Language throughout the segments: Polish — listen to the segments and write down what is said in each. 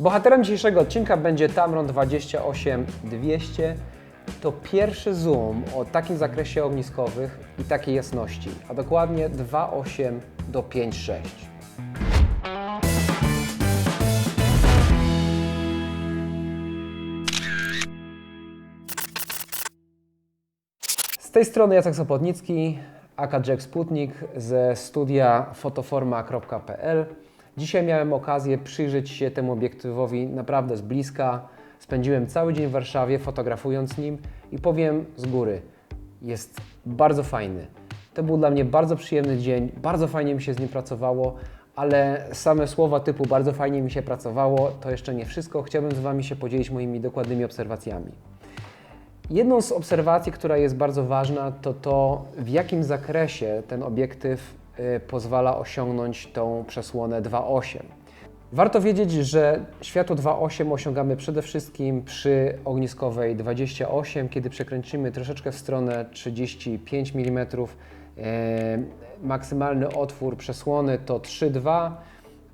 Bohaterem dzisiejszego odcinka będzie Tamron 28200. To pierwszy zoom o takim zakresie ogniskowych i takiej jasności, a dokładnie 2.8 do 5.6. Z tej strony Jacek Sopotnicki, aka Jack Sputnik ze studia fotoforma.pl. Dzisiaj miałem okazję przyjrzeć się temu obiektywowi naprawdę z bliska. Spędziłem cały dzień w Warszawie fotografując nim i powiem z góry, jest bardzo fajny. To był dla mnie bardzo przyjemny dzień, bardzo fajnie mi się z nim pracowało, ale same słowa typu bardzo fajnie mi się pracowało to jeszcze nie wszystko. Chciałbym z Wami się podzielić moimi dokładnymi obserwacjami. Jedną z obserwacji, która jest bardzo ważna, to to, w jakim zakresie ten obiektyw pozwala osiągnąć tą przesłonę 2.8. Warto wiedzieć, że światło 2.8 osiągamy przede wszystkim przy ogniskowej 28, kiedy przekręcimy troszeczkę w stronę 35 mm. E, maksymalny otwór przesłony to 3.2.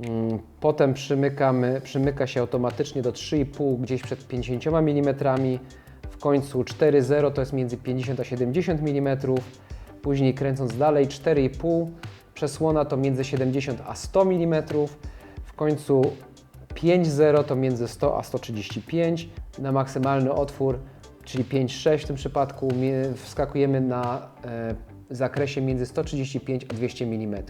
Mm, Potem przymykamy, przymyka się automatycznie do 3,5 gdzieś przed 50 mm. W końcu 4,0 to jest między 50 a 70 mm. Później kręcąc dalej 4,5 przesłona to między 70 a 100 mm. W końcu 5,0 to między 100 a 135 na maksymalny otwór, czyli 5,6 w tym przypadku wskakujemy na e, zakresie między 135 a 200 mm.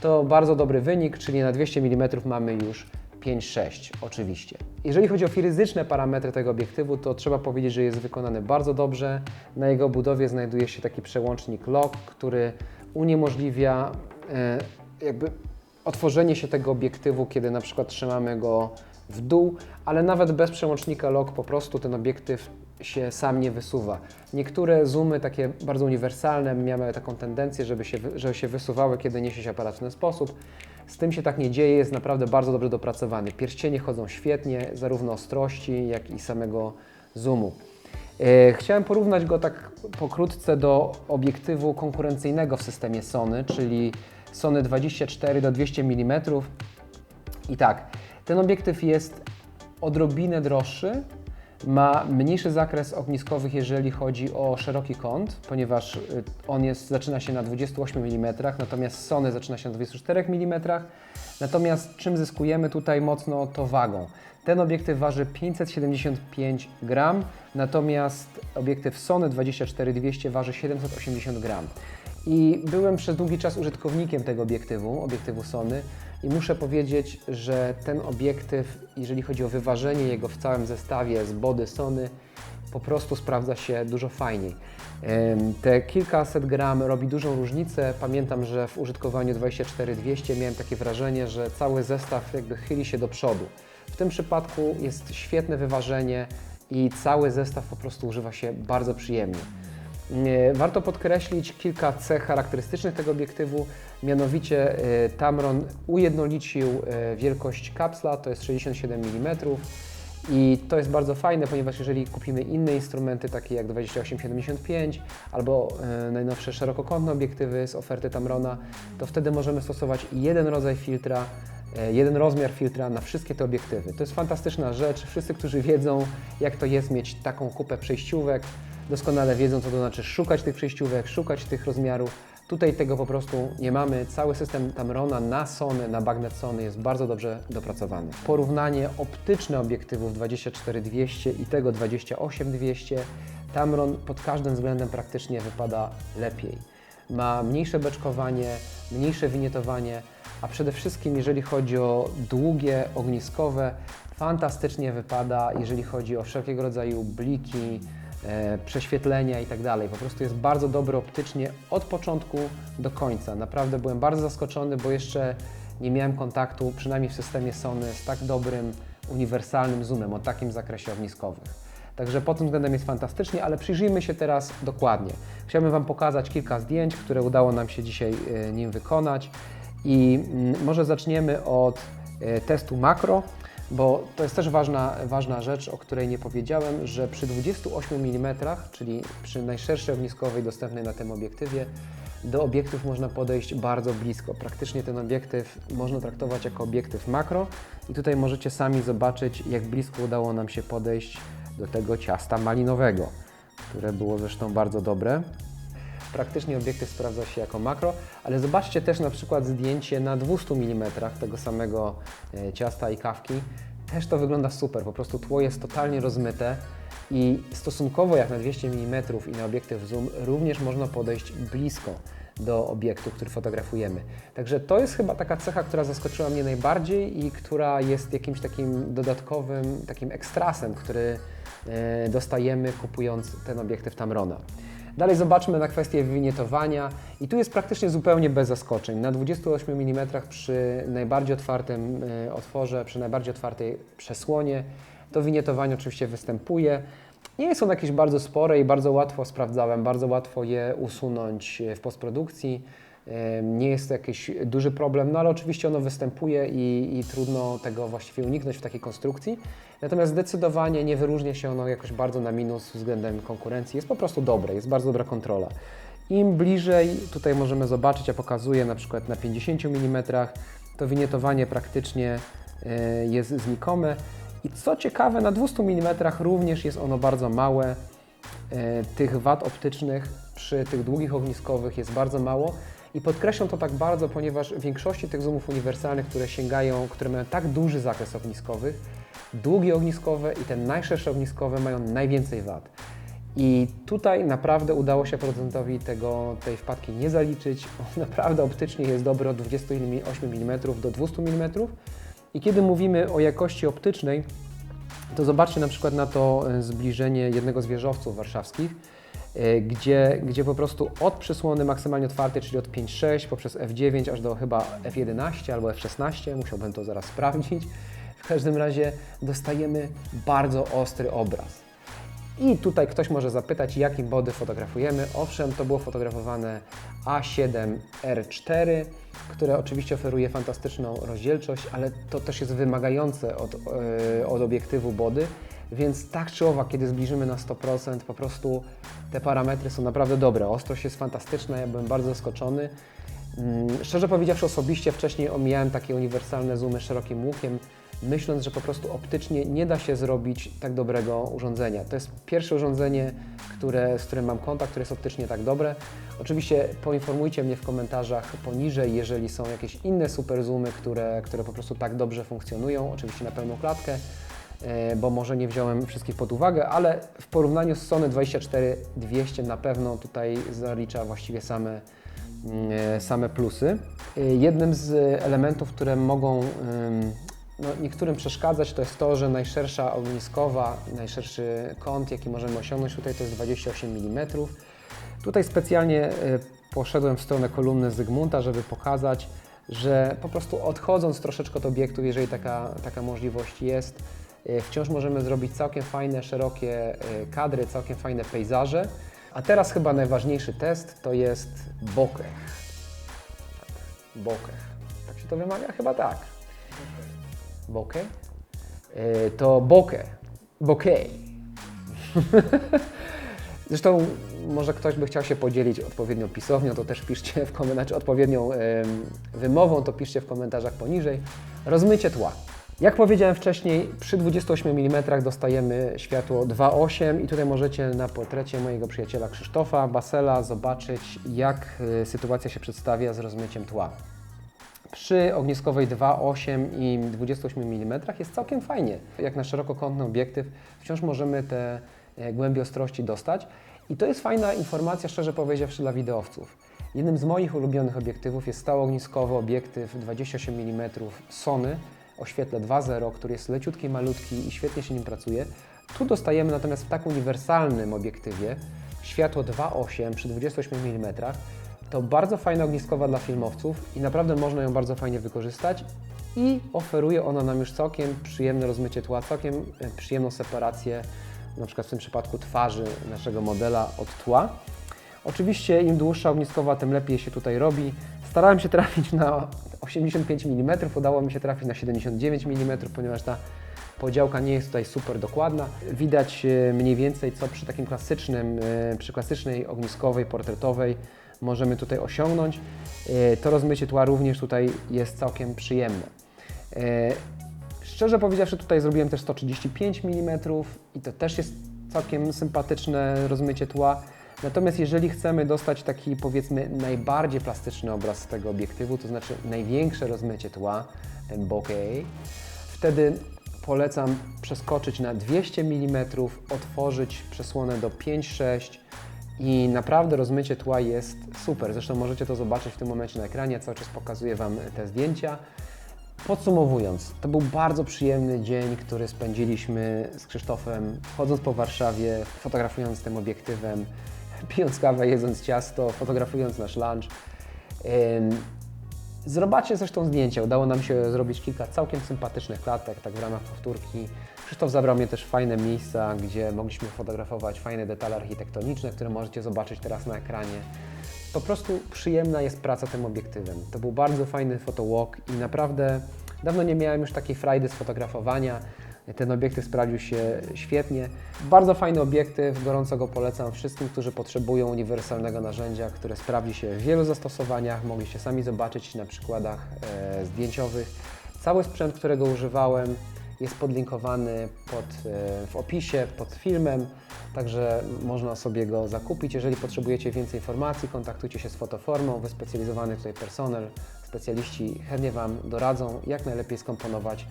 To bardzo dobry wynik, czyli na 200 mm mamy już 5,6 oczywiście. Jeżeli chodzi o fizyczne parametry tego obiektywu, to trzeba powiedzieć, że jest wykonany bardzo dobrze. Na jego budowie znajduje się taki przełącznik lock, który uniemożliwia e, jakby otworzenie się tego obiektywu, kiedy na przykład trzymamy go w dół, ale nawet bez przełącznika lock po prostu ten obiektyw się sam nie wysuwa. Niektóre zoomy, takie bardzo uniwersalne, miały taką tendencję, żeby się, żeby się wysuwały, kiedy niesie się aparat w ten sposób. Z tym się tak nie dzieje, jest naprawdę bardzo dobrze dopracowany. Pierścienie chodzą świetnie, zarówno ostrości, jak i samego zoomu. E, Chciałem porównać go tak pokrótce do obiektywu konkurencyjnego w systemie Sony, czyli Sony 24 do 200 mm. I tak, ten obiektyw jest odrobinę droższy, ma mniejszy zakres ogniskowych, jeżeli chodzi o szeroki kąt, ponieważ y, on jest, zaczyna się na 28 mm, natomiast Sony zaczyna się na 24 mm. Natomiast czym zyskujemy tutaj mocno, to wagą. Ten obiektyw waży 575 gram, natomiast obiektyw Sony 24-200 waży 780 gram. I byłem przez długi czas użytkownikiem tego obiektywu, obiektywu Sony i muszę powiedzieć, że ten obiektyw, jeżeli chodzi o wyważenie jego w całym zestawie z body Sony, po prostu sprawdza się dużo fajniej. Te kilkaset gram robi dużą różnicę. Pamiętam, że w użytkowaniu 24-200 miałem takie wrażenie, że cały zestaw jakby chyli się do przodu. W tym przypadku jest świetne wyważenie i cały zestaw po prostu używa się bardzo przyjemnie. Warto podkreślić kilka cech charakterystycznych tego obiektywu, mianowicie e, Tamron ujednolicił e, wielkość kapsla, to jest 67 mm i to jest bardzo fajne, ponieważ jeżeli kupimy inne instrumenty takie jak 2875 albo e, najnowsze szerokokątne obiektywy z oferty Tamrona, to wtedy możemy stosować jeden rodzaj filtra, jeden rozmiar filtra na wszystkie te obiektywy. To jest fantastyczna rzecz. Wszyscy, którzy wiedzą, jak to jest mieć taką kupę przejściówek, doskonale wiedzą, co to znaczy szukać tych przejściówek, szukać tych rozmiarów. Tutaj tego po prostu nie mamy. Cały system Tamrona na Sony, na bagnet Sony jest bardzo dobrze dopracowany. Porównanie optyczne obiektywów 24-200 i tego 28-200, Tamron pod każdym względem praktycznie wypada lepiej. Ma mniejsze beczkowanie, mniejsze winietowanie, a przede wszystkim jeżeli chodzi o długie ogniskowe, fantastycznie wypada, jeżeli chodzi o wszelkiego rodzaju bliki, prześwietlenia i tak dalej. Po prostu jest bardzo dobry optycznie od początku do końca. Naprawdę byłem bardzo zaskoczony, bo jeszcze nie miałem kontaktu, przynajmniej w systemie Sony, z tak dobrym, uniwersalnym zoomem o takim zakresie ogniskowych. Także pod tym względem jest fantastycznie, ale przyjrzyjmy się teraz dokładnie. Chciałbym Wam pokazać kilka zdjęć, które udało nam się dzisiaj e, nim wykonać. I mm, może zaczniemy od e, testu makro, bo to jest też ważna, ważna rzecz, o której nie powiedziałem, że przy 28 mm, czyli przy najszerszej ogniskowej dostępnej na tym obiektywie, do obiektów można podejść bardzo blisko. Praktycznie ten obiektyw można traktować jako obiektyw makro i tutaj możecie sami zobaczyć, jak blisko udało nam się podejść do tego ciasta malinowego, które było zresztą bardzo dobre. Praktycznie obiektyw sprawdza się jako makro, ale zobaczcie też na przykład zdjęcie na 200 mm tego samego e, ciasta i kawki. Też to wygląda super, po prostu tło jest totalnie rozmyte i stosunkowo jak na 200 mm i na obiektyw zoom również można podejść blisko do obiektu, który fotografujemy. Także to jest chyba taka cecha, która zaskoczyła mnie najbardziej i która jest jakimś takim dodatkowym, takim ekstrasem, który e, dostajemy kupując ten obiektyw Tamrona. Dalej zobaczmy na kwestię wywinietowania i tu jest praktycznie zupełnie bez zaskoczeń. Na 28 mm przy najbardziej otwartym e, otworze, przy najbardziej otwartej przesłonie to winietowanie oczywiście występuje. Nie jest one jakieś bardzo spore i bardzo łatwo sprawdzałem, bardzo łatwo je usunąć e, w postprodukcji. Nie jest to jakiś duży problem, no ale oczywiście ono występuje i, i trudno tego właściwie uniknąć w takiej konstrukcji. Natomiast zdecydowanie nie wyróżnia się ono jakoś bardzo na minus względem konkurencji. Jest po prostu dobre, jest bardzo dobra kontrola. Im bliżej, tutaj możemy zobaczyć, ja pokazuję na przykład na 50 mm, to winietowanie praktycznie e, jest znikome. I co ciekawe, na 200 mm również jest ono bardzo małe. E, Tych wad optycznych przy tych długich ogniskowych jest bardzo mało. I podkreślam to tak bardzo, ponieważ w większości tych zoomów uniwersalnych, które sięgają, które mają tak duży zakres ogniskowych, długie ogniskowe i te najszersze ogniskowe mają najwięcej wad. I tutaj naprawdę udało się producentowi tego, tej wpadki nie zaliczyć. On naprawdę optycznie jest dobry od 28 mm do 200 mm. I kiedy mówimy o jakości optycznej, to zobaczcie na przykład na to e, zbliżenie jednego z wieżowców warszawskich, gdzie, gdzie po prostu od przysłony maksymalnie otwartej, czyli od 5.6 poprzez F9 aż do chyba F11 albo F16, musiałbym to zaraz sprawdzić. W każdym razie dostajemy bardzo ostry obraz. I tutaj ktoś może zapytać, jakim body fotografujemy. Owszem, to było fotografowane A7R4, które oczywiście oferuje fantastyczną rozdzielczość, ale to też jest wymagające od, yy, od obiektywu body, więc tak czy owak, kiedy zbliżymy na 100%, po prostu te parametry są naprawdę dobre. Ostrość jest fantastyczna, ja byłem bardzo zaskoczony. Mm, Szczerze powiedziawszy, osobiście wcześniej omijałem takie uniwersalne zoomy szerokim łukiem, myśląc, że po prostu optycznie nie da się zrobić tak dobrego urządzenia. To jest pierwsze urządzenie, które, z którym mam kontakt, które jest optycznie tak dobre. Oczywiście poinformujcie mnie w komentarzach poniżej, jeżeli są jakieś inne super zoomy, które, które po prostu tak dobrze funkcjonują, oczywiście na pełną klatkę, bo może nie wziąłem wszystkich pod uwagę, ale w porównaniu z Sony 24-200 na pewno tutaj zalicza właściwie same mm, same plusy. Y, Jednym z elementów, które mogą no, niektórym przeszkadzać, to jest to, że najszersza ogniskowa, najszerszy kąt, jaki możemy osiągnąć tutaj, to jest 28 mm. Tutaj specjalnie poszedłem w stronę kolumny Zygmunta, żeby pokazać, że po prostu odchodząc troszeczkę od obiektu, jeżeli taka, taka możliwość jest, wciąż możemy zrobić całkiem fajne, szerokie y, kadry, całkiem fajne pejzaże. A teraz chyba najważniejszy test to jest bokeh. Bokeh. Tak się to wymawia? Chyba tak. Bokeh? Y, To bokeh. Bokeh. Zresztą może ktoś by chciał się podzielić odpowiednią pisownią, to też piszcie w komentarzach, odpowiednią wymową, to piszcie w komentarzach poniżej. Rozmycie tła. Jak powiedziałem wcześniej, przy 28 mm dostajemy światło 2.8 i tutaj możecie na portrecie mojego przyjaciela Krzysztofa Basela zobaczyć, jak y, sytuacja się przedstawia z rozmyciem tła. Przy ogniskowej 2.8 i 28 mm jest całkiem fajnie. Jak na szerokokątny obiektyw wciąż możemy te e, głębie ostrości dostać. I to jest fajna informacja, szczerze powiedziawszy, dla wideowców. Jednym z moich ulubionych obiektywów jest stałoogniskowy obiektyw 28 mm Sony o świetle 2.0, który jest leciutki, malutki i świetnie się nim pracuje. Tu dostajemy natomiast w tak uniwersalnym obiektywie światło 2.8 przy 28 mm. To bardzo fajna ogniskowa dla filmowców i naprawdę można ją bardzo fajnie wykorzystać i oferuje ona nam już całkiem przyjemne rozmycie tła, całkiem e, przyjemną separację, na przykład w tym przypadku twarzy naszego modela od tła. Oczywiście im dłuższa ogniskowa, tym lepiej się tutaj robi. Starałem się trafić na 85 mm, udało mi się trafić na 79 mm, ponieważ ta podziałka nie jest tutaj super dokładna. Widać e, mniej więcej co przy takim klasycznym, e, przy klasycznej ogniskowej, portretowej możemy tutaj osiągnąć. E, To rozmycie tła również tutaj jest całkiem przyjemne. Szczerze powiedziawszy, tutaj zrobiłem też 135 mm i to też jest całkiem sympatyczne rozmycie tła. Natomiast jeżeli chcemy dostać taki powiedzmy najbardziej plastyczny obraz z tego obiektywu, to znaczy największe rozmycie tła, ten bokeh, wtedy polecam przeskoczyć na 200 mm, otworzyć przesłonę do 5-6 i naprawdę rozmycie tła jest super. Zresztą możecie to zobaczyć w tym momencie na ekranie, cały czas pokazuję Wam te zdjęcia. Podsumowując, to był bardzo przyjemny dzień, który spędziliśmy z Krzysztofem, chodząc po Warszawie, fotografując tym obiektywem, pijąc kawę, jedząc ciasto, fotografując nasz lunch. Zobaczcie zresztą zdjęcia. Udało nam się zrobić kilka całkiem sympatycznych klatek, tak w ramach powtórki. Krzysztof zabrał mnie też w fajne miejsca, gdzie mogliśmy fotografować fajne detale architektoniczne, które możecie zobaczyć teraz na ekranie. Po prostu przyjemna jest praca tym obiektywem. To był bardzo fajny photowalk i naprawdę dawno nie miałem już takiej frajdy z fotografowania. Ten obiektyw sprawdził się świetnie. Bardzo fajny obiektyw, gorąco go polecam wszystkim, którzy potrzebują uniwersalnego narzędzia, które sprawdzi się w wielu zastosowaniach. Mogliście sami zobaczyć na przykładach e, zdjęciowych. Cały sprzęt, którego używałem, jest podlinkowany pod, e, w opisie pod filmem, także można sobie go zakupić. Jeżeli potrzebujecie więcej informacji, kontaktujcie się z Fotoformą, wyspecjalizowany tutaj personel, specjaliści chętnie Wam doradzą, jak najlepiej skomponować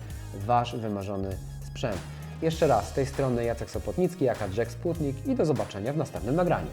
Wasz wymarzony sprzęt. Jeszcze raz, z tej strony Jacek Sopotnicki, jaka Jack Sputnik i do zobaczenia w następnym nagraniu.